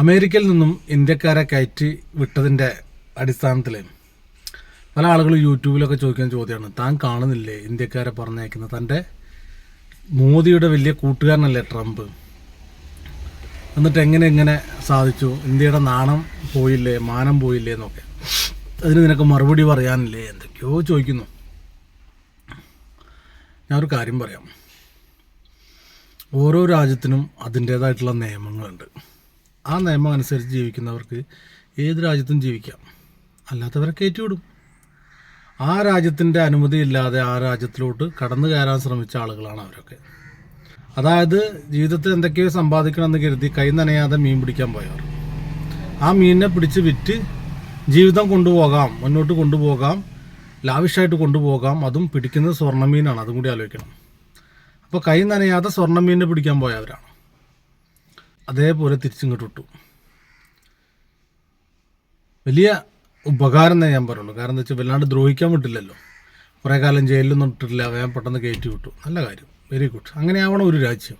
അമേരിക്കയിൽ നിന്നും ഇന്ത്യക്കാരെ കയറ്റി വിട്ടതിന്റെ അടിസ്ഥാനത്തിൽ പല ആളുകളും യൂട്യൂബിലൊക്കെ ചോദിക്കുന്ന ചോദ്യമാണ് താൻ കാണുന്നില്ലേ ഇന്ത്യക്കാരെ പറഞ്ഞയക്കുന്നത് തന്റെ മോദിയുടെ വലിയ കൂട്ടുകാരനല്ലേ ട്രംപ്? എന്നിട്ട് എങ്ങനെ എങ്ങനെ സാധിച്ചു? ഇന്ത്യയുടെ നാണം പോയില്ലേ മാനം പോയില്ലേ എന്നൊക്കെ. അതിന് നിനക്ക് മറുപടി പറയാനില്ലേ? എന്തൊക്കെയോ ചോദിക്കുന്നു. ഞാനൊരു കാര്യം പറയാം. ഓരോ രാജ്യത്തിനും അതിന്റേതായിട്ടുള്ള നിയമങ്ങളുണ്ട്. ആ നിയമം അനുസരിച്ച് ജീവിക്കുന്നവർക്ക് ഏത് രാജ്യത്തും ജീവിക്കാം. അല്ലാത്തവരെ കയറ്റിവിടും ആ രാജ്യത്തിന്റെ അനുമതി ഇല്ലാതെ ആ രാജ്യത്തിലോട്ട് കടന്നു കയറാൻ ശ്രമിച്ച ആളുകളാണ് അവരൊക്കെ. അതായത് ജീവിതത്തിൽ എന്തൊക്കെയോ സമ്പാദിക്കണമെന്ന് കരുതി കൈ നനയാതെ മീൻ പിടിക്കാൻ പോയവർ. ആ മീനിനെ പിടിച്ച് വിറ്റ് ജീവിതം കൊണ്ടുപോകാം മുന്നോട്ട് കൊണ്ടുപോകാം ലാവിഷായിട്ട് കൊണ്ടുപോകാം. അതും പിടിക്കുന്നത് സ്വർണമീനാണ്. അതും കൂടി ആലോചിക്കണം. അപ്പോൾ കൈ നനയാതെ സ്വർണമീനിനെ പിടിക്കാൻ പോയവരാണ്. അതേപോലെ തിരിച്ചിങ്ങോട്ട് വിട്ടു. വലിയ ഉപകാരം എന്നേ ഞാൻ പറയുള്ളൂ. കാരണം എന്താ വെച്ചാൽ വല്ലാണ്ട് ദ്രോഹിക്കാൻ വിട്ടില്ലല്ലോ. കുറേ കാലം ജയിലിലൊന്നും ഇട്ടിട്ടില്ല. വേഗം പെട്ടെന്ന് കയറ്റി വിട്ടു. നല്ല കാര്യം. വെരി ഗുഡ് അങ്ങനെയാവണം ഒരു രാജ്യം.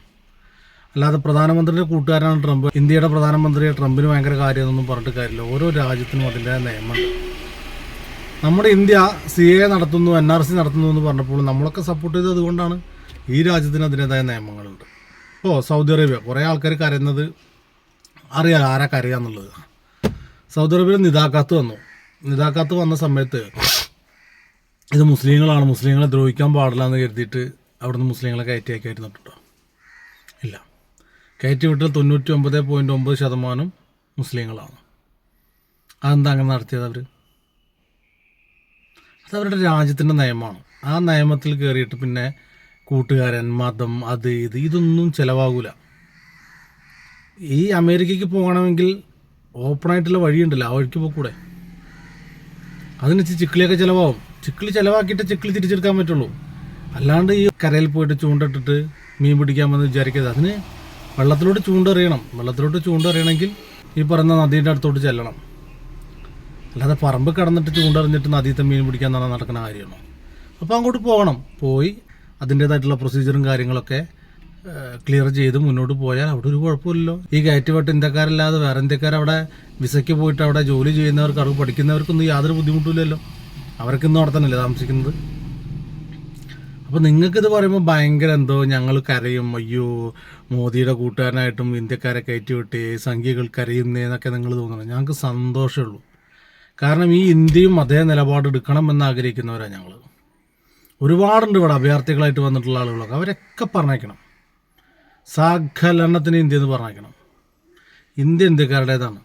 അല്ലാതെ പ്രധാനമന്ത്രിയുടെ കൂട്ടുകാരനാണ് ട്രംപ്. ഇന്ത്യയുടെ പ്രധാനമന്ത്രിയെ ട്രംപിന് ഭയങ്കര കാര്യമെന്നൊന്നും പറഞ്ഞിട്ട് കാര്യമില്ല. ഓരോ രാജ്യത്തിനും അതിന്റെ നിയമമുണ്ട്. നമ്മുടെ ഇന്ത്യ സി എ നടത്തുന്നു എൻ ആർ സി നടത്തുന്നു എന്ന് പറഞ്ഞപ്പോൾ നമ്മളൊക്കെ സപ്പോർട്ട് ചെയ്തത് അതുകൊണ്ടാണ് ഈ രാജ്യത്തിന് അതിന്റെതായ നിയമങ്ങളുണ്ട്. ഇപ്പോൾ സൗദി അറേബ്യ. കുറേ ആൾക്കാർ കരയുന്നത് അറിയാം ആരാ കരയാന്നുള്ളത് സൗദി അറേബ്യയിൽ നിതാക്കാത്ത് വന്നു. നിതാക്കാത്ത് വന്ന സമയത്ത് ഇത് മുസ്ലിങ്ങളാണ്. മുസ്ലിങ്ങളെ ദ്രോഹിക്കാൻ പാടില്ല എന്ന് കരുതിയിട്ട് അവിടുന്ന് മുസ്ലിങ്ങളെ കേട്ടോ ഇല്ല. കയറ്റി വിട്ടൽ തൊണ്ണൂറ്റി ഒമ്പത് പോയിന്റ് ഒമ്പത് ശതമാനം മുസ്ലിങ്ങളാണ്. അതെന്താ അങ്ങനെ നടത്തിയത് അവർ അതവരുടെ രാജ്യത്തിന്റെ നയമാണ് ആ നിയമത്തിൽ കയറിയിട്ട് പിന്നെ കൂട്ടുകാരൻ മതം അത് ഇത് ഇതൊന്നും ചിലവാകൂല. ഈ അമേരിക്കയ്ക്ക് പോകണമെങ്കിൽ ഓപ്പണായിട്ടുള്ള വഴിയുണ്ടല്ലോ ആ വഴിക്ക് പോക്കൂടെ? അതിന് ഇച്ചിരി ചിക്കിളിയൊക്കെ ചിലവാകും. ചിക്കിളി ചിലവാക്കിയിട്ട് ചിക്കിളി തിരിച്ചെടുക്കാൻ പറ്റുള്ളൂ. അല്ലാണ്ട് ഈ കരയിൽ പോയിട്ട് ചൂണ്ടിട്ടിട്ട് മീൻ പിടിക്കാമെന്ന് വിചാരിക്കരുത്. അതിന് വെള്ളത്തിലോട്ട് ചൂണ്ടെറിയണം. വെള്ളത്തിലോട്ട് ചൂണ്ടെറിയണമെങ്കിൽ ഈ പറയുന്ന നദീന്റെ അടുത്തോട്ട് ചെല്ലണം. അല്ലാതെ പറമ്പ് കടന്നിട്ട് ചൂണ്ടെറിഞ്ഞിട്ട് നദീത്തെ മീൻ പിടിക്കാൻ നടക്കുന്ന കാര്യമാണോ അപ്പോൾ അങ്ങോട്ട് പോകണം. പോയി അതിന്റേതായിട്ടുള്ള പ്രൊസീജിയറും കാര്യങ്ങളൊക്കെ ക്ലിയർ ചെയ്ത് മുന്നോട്ട് പോയാൽ അവിടെ ഒരു കുഴപ്പമില്ലല്ലോ. ഈ കയറ്റുപെട്ട് ഇന്ത്യക്കാരല്ലാതെ വേറെ ഇന്ത്യക്കാർ അവിടെ വിസയ്ക്ക് പോയിട്ട് അവിടെ ജോലി ചെയ്യുന്നവർക്ക് അറിവ് പഠിക്കുന്നവർക്കൊന്നും യാതൊരു ബുദ്ധിമുട്ടില്ലല്ലോ. അവർക്കൊന്നും അവിടെ തന്നെയല്ലേ താമസിക്കുന്നത്. അപ്പോൾ നിങ്ങൾക്കിത് പറയുമ്പോൾ ഭയങ്കര എന്തോ ഞങ്ങൾ കരയും അയ്യോ മോദിയുടെ കൂട്ടുകാരനായിട്ടും ഇന്ത്യക്കാരെ കയറ്റിവിട്ട് സംഖ്യകൾ കരയുന്നേന്നൊക്കെ നിങ്ങൾ തോന്നണം ഞങ്ങൾക്ക് സന്തോഷമുള്ളൂ കാരണം ഈ ഇന്ത്യയും അതേ നിലപാടെടുക്കണം എടുക്കണമെന്ന് ആഗ്രഹിക്കുന്നവരാണ് ഞങ്ങൾ. ഒരുപാടുണ്ട് ഇവിടെ അഭയാർത്ഥികളായിട്ട് വന്നിട്ടുള്ള ആളുകളൊക്കെ. അവരൊക്കെ പറഞ്ഞേക്കണം സകലെണ്ണത്തിന് ഇന്ത്യ എന്ന് പറഞ്ഞേക്കണം ഇന്ത്യ ഇന്ത്യക്കാരുടേതാണ്.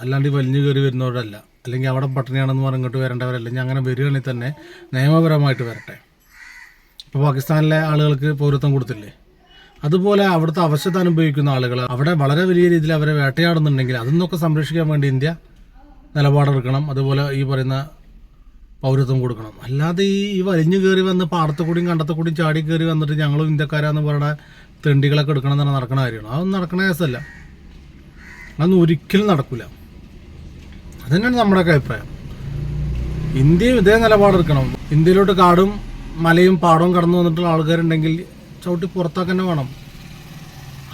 അല്ലാണ്ട് ഈ വലിഞ്ഞു കയറി വരുന്നവരല്ല. അല്ലെങ്കിൽ അവിടെ പട്ടിണിയാണെന്ന് പറഞ്ഞ് ഇങ്ങോട്ട് വരേണ്ടവരല്ല. ഇനി അങ്ങനെ വരികയാണെങ്കിൽ തന്നെ നിയമപരമായിട്ട് വരട്ടെ. ഇപ്പോൾ പാകിസ്ഥാനിലെ ആളുകൾക്ക് പൗരത്വം കൊടുത്തില്ലേ? അതുപോലെ അവിടുത്തെ അവശത അനുഭവിക്കുന്ന ആളുകൾ അവിടെ വളരെ വലിയ രീതിയിൽ അവരെ വേട്ടയാടുന്നുണ്ടെങ്കിൽ അതിൽ സംരക്ഷിക്കാൻ വേണ്ടി ഇന്ത്യ നിലപാടെടുക്കണം. അതുപോലെ ഈ പറയുന്ന പൗരത്വം കൊടുക്കണം. അല്ലാതെ ഈ വലിഞ്ഞു കയറി വന്ന് പാടത്തെ കൂടിയും കണ്ടത്തെ കൂടിയും ചാടി കയറി വന്നിട്ട് ഞങ്ങളും ഇന്ത്യക്കാരാന്ന് പറയുന്ന തെണ്ടികളൊക്കെ എടുക്കണം എന്ന് നടക്കുന്ന കാര്യമാണ്. അതൊന്നും നടക്കണ കേസല്ല. അതൊന്നും ഒരിക്കലും നടക്കില്ല അതന്നെയാണ് നമ്മുടെയൊക്കെ അഭിപ്രായം. ഇന്ത്യയും ഇതേ നിലപാടെടുക്കണം ഇന്ത്യയിലോട്ട് കാടും മലയും പാടവും കടന്നു വന്നിട്ടുള്ള ആൾക്കാരുണ്ടെങ്കിൽ ചവിട്ടി പുറത്താക്കാൻ തന്നെ വേണം.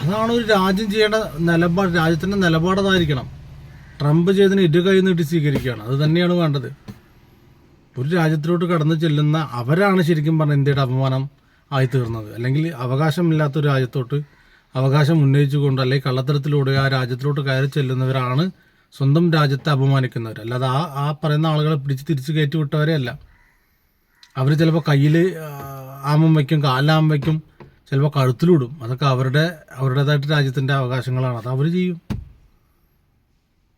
അതാണ് ഒരു രാജ്യം ചെയ്യേണ്ട നിലപാട് രാജ്യത്തിന്റെ നിലപാടതായിരിക്കണം ട്രംപ് ചെയ്തതിന് ഇരു കൈ നീട്ടി സ്വീകരിക്കുകയാണ്. അത് തന്നെയാണ് വേണ്ടത്. ഒരു രാജ്യത്തിലോട്ട് കടന്നു ചെല്ലുന്ന അവരാണ് ശരിക്കും പറഞ്ഞ ഇന്ത്യയുടെ അപമാനം ആയി തീർന്നത് അല്ലെങ്കിൽ അവകാശമില്ലാത്ത ഒരു രാജ്യത്തോട്ട് അവകാശം ഉന്നയിച്ചുകൊണ്ട് അല്ലെങ്കിൽ കള്ളത്തരത്തിലൂടെ ആ രാജ്യത്തിലോട്ട് കയറി ചെല്ലുന്നവരാണ് സ്വന്തം രാജ്യത്തെ അപമാനിക്കുന്നവർ. അല്ലാതെ ആ ആ പറയുന്ന ആളുകളെ പിടിച്ച് തിരിച്ച് കയറ്റി വിട്ടവരെ അല്ല അവർ ചിലപ്പോൾ കയ്യിൽ ആമം വയ്ക്കും കാലാമം വയ്ക്കും ചിലപ്പോൾ കഴുത്തിലിടും. അതൊക്കെ അവരുടെ അവരുടേതായിട്ട് രാജ്യത്തിന്റെ അവകാശങ്ങളാണ്. അത് അവർ ചെയ്യും.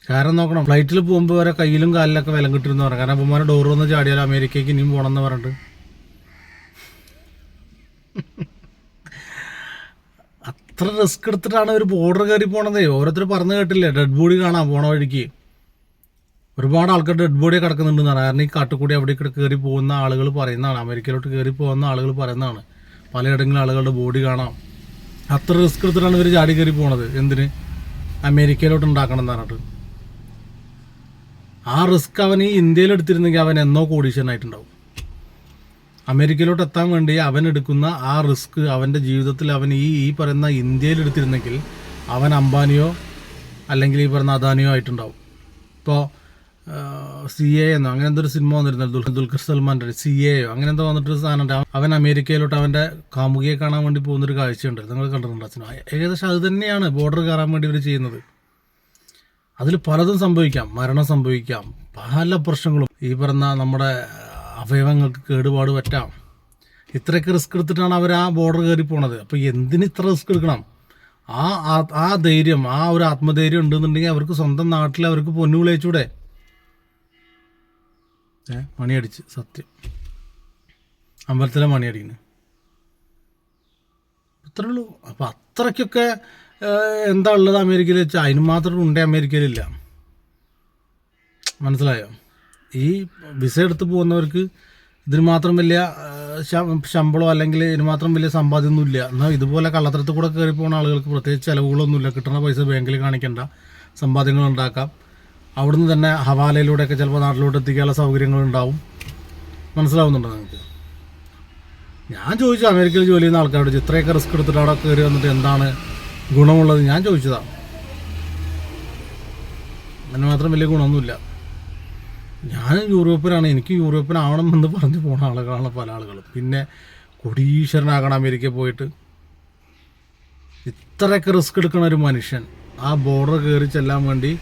കാരണം നോക്കണം ഫ്ലൈറ്റിൽ പോകുമ്പോൾ വരെ കയ്യിലും കാലിലൊക്കെ വിലം കിട്ടുമെന്ന് പറയാം. കാരണം അപ്പന്മാരെ ഡോർ വന്ന് ചാടിയാൽ അമേരിക്കയ്ക്ക് ഇനിയും പോകണമെന്ന് പറഞ്ഞിട്ട്. അത്ര റിസ്ക് എടുത്തിട്ടാണ് ഒരു ബോർഡർ കയറി പോണതേ. ഓരോരുത്തർ പറഞ്ഞു കേട്ടില്ലേ ഡെഡ് ബോഡി കാണാൻ പോണ വഴിക്ക്. ഒരുപാട് ആൾക്കാർ ഡെഡ് ബോഡി കിടക്കുന്നുണ്ടെന്നാണ് കാരണം ഈ കാട്ടുകൂടി അവിടെ കയറി പോകുന്ന ആളുകൾ പറയുന്നതാണ്. അമേരിക്കയിലോട്ട് കയറി പോകുന്ന ആളുകൾ പറയുന്നതാണ്. പലയിടങ്ങളിലും ആളുകളുടെ ബോഡി കാണാം. അത്ര റിസ്ക് എടുത്തിട്ടാണ് ഇവർ ചാടി കയറി പോണത്. എന്തിന്? അമേരിക്കയിലോട്ട് ഉണ്ടാക്കണം എന്ന് പറഞ്ഞിട്ട്. ആ റിസ്ക് അവൻ ഈ ഇന്ത്യയിൽ എടുത്തിരുന്നെങ്കിൽ അവൻ എന്നോ കോടീശ്വരനായിട്ടുണ്ടാവും. അമേരിക്കയിലോട്ട് എത്താൻ വേണ്ടി അവൻ എടുക്കുന്ന ആ റിസ്ക് അവന്റെ ജീവിതത്തിൽ അവൻ ഈ ഈ പറയുന്ന ഇന്ത്യയിൽ എടുത്തിരുന്നെങ്കിൽ അവൻ അംബാനിയോ അല്ലെങ്കിൽ ഈ പറഞ്ഞ അദാനിയോ ആയിട്ടുണ്ടാവും. ഇപ്പോൾ സി എ എന്നോ അങ്ങനെ എന്തൊരു സിനിമ വന്നിരുന്നു ദുൽഖർ സൽമാന്റെ സി എയോ അങ്ങനെ എന്തോ വന്നിട്ടൊരു സാധനമുണ്ട്. അവൻ അമേരിക്കയിലോട്ട് അവന്റെ കാമുകിയെ കാണാൻ വേണ്ടി പോകുന്നൊരു കാഴ്ചയുണ്ട്. നിങ്ങൾ കണ്ടിട്ടുണ്ടോ സിനിമ? ഏകദേശം അത് തന്നെയാണ് ബോർഡർ കയറാൻ വേണ്ടി ഇവർ ചെയ്യുന്നത്. അതിൽ പലതും സംഭവിക്കാം. മരണം സംഭവിക്കാം. പല പ്രശ്നങ്ങളും. ഈ പറഞ്ഞ നമ്മുടെ അവയവങ്ങൾക്ക് കേടുപാട് പറ്റാം. ഇത്രയൊക്കെ റിസ്ക് എടുത്തിട്ടാണ് അവർ ആ ബോർഡർ കയറി പോണത്. അപ്പോൾ എന്തിന് ഇത്ര റിസ്ക് എടുക്കണം? ആ ആ- ധൈര്യം ആ ഒരു ആത്മധൈര്യം ഉണ്ടെന്നുണ്ടെങ്കിൽ അവർക്ക് സ്വന്തം നാട്ടിൽ അവർക്ക് പൊന്നു വിളയിച്ചൂടെ ഏ മണിയടിച്ച്. സത്യം. അമ്പലത്തിലെ മണിയടിക്കുന്നു. അത്രേ ഉള്ളൂ. അത്രയ്ക്കൊക്കെ എന്താ ഉള്ളത് അമേരിക്കയിൽ വെച്ചാൽ അതിന് മാത്രം ഉണ്ട് അമേരിക്കയിലില്ല. മനസ്സിലായോ? ഈ വിസ എടുത്ത് പോകുന്നവർക്ക് ഇതിന് മാത്രം വലിയ ശമ്പളം അല്ലെങ്കിൽ ഇതിന് മാത്രം വലിയ സമ്പാദ്യമൊന്നുമില്ല. എന്നാൽ ഇതുപോലെ കള്ളത്തരത്തിൽ കൂടെ കയറി പോകുന്ന ആളുകൾക്ക് പ്രത്യേകിച്ച് ചിലവുകളൊന്നുമില്ല. കിട്ടുന്ന പൈസ ബാങ്കിൽ കാണിക്കേണ്ട. സമ്പാദ്യങ്ങൾ ഉണ്ടാക്കാം. അവിടുന്ന് തന്നെ ഹവാലയിലൂടെയൊക്കെ ചിലപ്പോൾ നാട്ടിലോട്ട് എത്തിക്കാനുള്ള സൗകര്യങ്ങളുണ്ടാവും മനസ്സിലാവുന്നുണ്ടോ നിങ്ങൾക്ക്? ഞാൻ ചോദിച്ചു അമേരിക്കയിൽ ജോലി ചെയ്യുന്ന ആൾക്കാരോട് ഇത്രയൊക്കെ റിസ്ക് എടുത്തിട്ട് അവിടെ കയറി വന്നിട്ട് എന്താണ് ഗുണമുള്ളത് ഞാൻ ചോദിച്ചതാണ് അതിന് മാത്രം വലിയ ഗുണമൊന്നുമില്ല. ഞാൻ യൂറോപ്പിലാണ് എനിക്ക് യൂറോപ്പിനാവണം എന്ന് പറഞ്ഞു പോണ ആളുകളാണ് പല ആളുകളും. പിന്നെ കൊടീശ്വരനാകണം അമേരിക്ക പോയിട്ട് ഇത്രയൊക്കെ റിസ്ക് എടുക്കുന്ന ഒരു മനുഷ്യൻ ആ ബോർഡർ കയറി ചെല്ലാൻ വേണ്ടി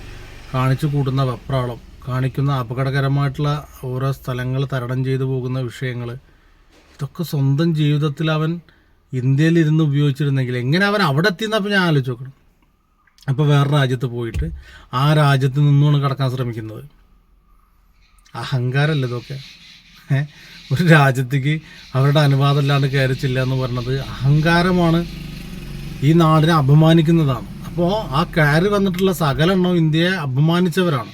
കാണിച്ചു കൂട്ടുന്ന വെപ്രാളം കാണിക്കുന്ന അപകടകരമായിട്ടുള്ള ഓരോ സ്ഥലങ്ങൾ തരണം ചെയ്തു പോകുന്ന വിഷയങ്ങൾ ഇതൊക്കെ സ്വന്തം ജീവിതത്തിൽ അവൻ ഇന്ത്യയിൽ ഇരുന്ന് ഉപയോഗിച്ചിരുന്നെങ്കിൽ എങ്ങനെ അവൻ അവിടെ എത്തിയെന്നപ്പോൾ ഞാൻ ആലോചിച്ച് നോക്കണം. അപ്പോൾ വേറെ രാജ്യത്ത് പോയിട്ട് ആ രാജ്യത്ത് നിന്നുമാണ് കടക്കാൻ ശ്രമിക്കുന്നത്. അഹങ്കാരമല്ല ഇതൊക്കെ? ഒരു രാജ്യത്തേക്ക് അവരുടെ അനുവാദം ഇല്ലാണ്ട് കയറിച്ചില്ല എന്ന് പറയുന്നത് അഹങ്കാരമാണ്. ഈ നാടിനെ അപമാനിക്കുന്നതാണ്. അപ്പോൾ ആ കയറി വന്നിട്ടുള്ള സകല എണ്ണവും ഇന്ത്യയെ അപമാനിച്ചവരാണ്.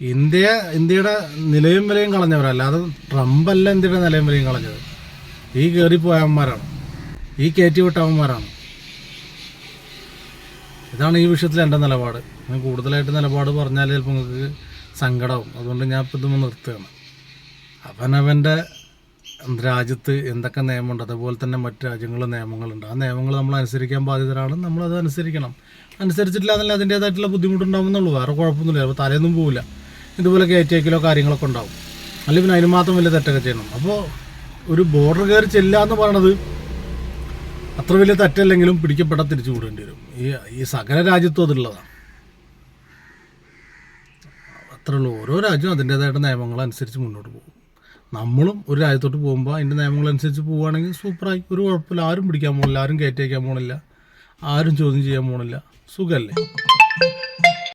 ഇന്ത്യ ഇന്ത്യയുടെ നിലയും വിലയും കളഞ്ഞവരല്ലാതെ ട്രംപ് അല്ല ഇന്ത്യയുടെ നിലയും വിലയും കളഞ്ഞത്. ഈ കയറിപ്പോയ അവന്മാരാണ്. ഈ കയറ്റിവിട്ട അവന്മാരാണ്. ഇതാണ് ഈ വിഷയത്തിൽ എന്റെ നിലപാട്. ഞാൻ കൂടുതലായിട്ട് നിലപാട് പറഞ്ഞാൽ ചിലപ്പോൾ നിങ്ങൾക്ക് സങ്കടവും. അതുകൊണ്ട് ഞാൻ ഇപ്പം ഇതൊന്ന് നിർത്തുകയാണ്. അവനവന്റെ രാജ്യത്ത് എന്തൊക്കെ നിയമമുണ്ട് അതുപോലെ തന്നെ മറ്റു രാജ്യങ്ങളിൽ നിയമങ്ങളുണ്ട്. ആ നിയമങ്ങൾ നമ്മൾ അനുസരിക്കാൻ ബാധ്യതരാണ്. നമ്മളത് അനുസരിക്കണം. അനുസരിച്ചിട്ടില്ല എന്നല്ല അതിന്റേതായിട്ടുള്ള ബുദ്ധിമുട്ടുണ്ടാവുന്നുള്ളൂ വേറെ കുഴപ്പമൊന്നുമില്ല. അപ്പോൾ തലേന്നും പോവില്ല. ഇതുപോലെ കയറ്റിയേക്കലോ കാര്യങ്ങളൊക്കെ ഉണ്ടാവും. അല്ലെങ്കിൽ പിന്നെ അതിന് മാത്രം വലിയ തെറ്റൊക്കെ ചെയ്യണം. അപ്പോൾ ഒരു ബോർഡർ കയറി ചെല്ലുക എന്ന് പറയണത് അത്ര വലിയ തെറ്റല്ലെങ്കിലും പിടിക്കപ്പെട്ട തിരിച്ചു വിടേണ്ടി വരും. ഈ ഈ സകല രാജ്യത്തും അതുള്ളതാണ് അത്രേ ഉള്ളൂ. ഓരോ രാജ്യവും അതിന്റേതായിട്ട് നിയമങ്ങളനുസരിച്ച് മുന്നോട്ട് പോകും. നമ്മളും ഒരു രാജ്യത്തോട്ട് പോകുമ്പോൾ അതിന്റെ നിയമങ്ങളനുസരിച്ച് പോവുകയാണെങ്കിൽ സൂപ്പറായി. ഒരു കുഴപ്പമില്ല. ആരും പിടിക്കാൻ പോകണില്ല ആരും കയറ്റി വയ്ക്കാൻ പോകണില്ല ആരും ചോദ്യം ചെയ്യാൻ പോകണില്ല സുഖമല്ലേ?